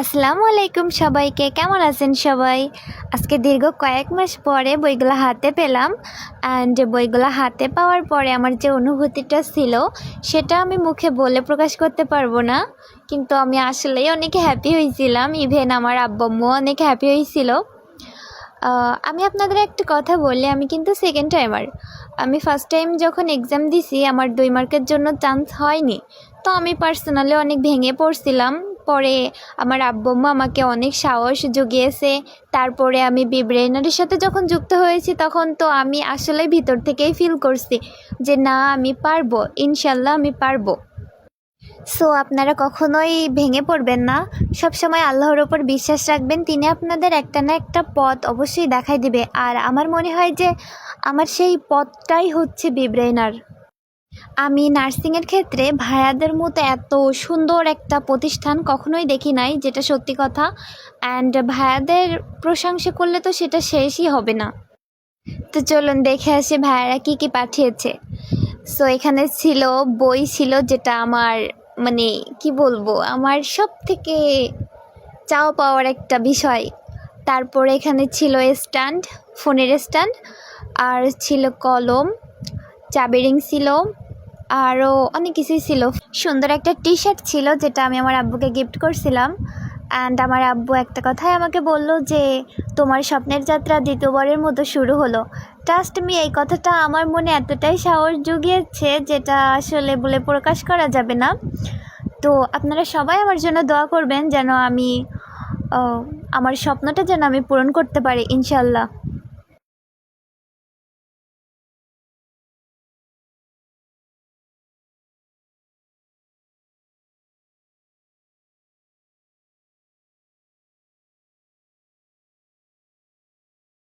আসসালামু আলাইকুম সবাইকে, কেমন আছেন সবাই? আজকে দীর্ঘ কয়েক মাস পরে বইগুলো হাতে পেলাম অ্যান্ড বইগুলো হাতে পাওয়ার পরে আমার যে অনুভূতিটা ছিল, সেটা আমি মুখে বলে প্রকাশ করতে পারব না। কিন্তু আমি আসলেই অনেক হ্যাপি হয়েছিলাম ইভেন আমার আব্বাম্মু অনেক হ্যাপি হয়েছিল। আমি আপনাদের একটা কথা বলি, আমি কিন্তু সেকেন্ড টাইমার আমি ফার্স্ট টাইম যখন এক্সাম দিছি, আমার দুই মার্কের জন্য চান্স হয়নি। তো আমি পার্সোনালি অনেক ভেঙে পড়ছিলাম পরে আমার আব্বম্মা আমাকে অনেক সাহস জুগিয়েছে। তারপরে আমি বিব্রেনারের সাথে যখন যুক্ত হয়েছি, তখন তো আমি আসলে ভিতর থেকেই ফিল করছি যে, না, আমি পারব, ইনশাল্লাহ আমি পারব। সো আপনারা কখনোই ভেঙে পড়বেন না। সবসময় আল্লাহর ওপর বিশ্বাস রাখবেন, তিনি আপনাদের একটা না একটা পথ অবশ্যই দেখাই দিবে। আর আমার মনে হয় যে, আমার সেই পথটাই হচ্ছে বিব্রেনার। আমি নার্সিংয়ের ক্ষেত্রে ভাইয়াদের মতো এত সুন্দর একটা প্রতিষ্ঠান কখনোই দেখি নাই, যেটা সত্যি কথা। অ্যান্ড ভাইয়াদের প্রশংসা করলে তো সেটা শেষই হবে না। তো চলুন দেখে আসি ভাইয়ারা কী কী পাঠিয়েছে। সো এখানে ছিল বই ছিল যেটা আমার মানে কি বলব, আমার সব থেকে চাওয়া পাওয়ার একটা বিষয়। তারপরে এখানে ছিল স্ট্যান্ড, ফোনের স্ট্যান্ড, আর ছিল কলম, চাবি রিং ছিল আরও অনেক কিছুই ছিল। সুন্দর একটা টি শার্ট ছিল যেটা আমি আমার আব্বুকে গিফট করছিলাম। অ্যান্ড আমার আব্বু একটা কথাই আমাকে বলল যে, তোমার স্বপ্নের যাত্রা দ্বিতীয়বারের মতো শুরু হলো। ট্রাস্ট মি এই কথাটা আমার মনে এতটাই সাহস জুগিয়েছে যেটা আসলে বলে প্রকাশ করা যাবে না। তো আপনারা সবাই আমার জন্য দোয়া করবেন যেন আমি আমার স্বপ্নটা যেন আমি পূরণ করতে পারি ইনশাল্লাহ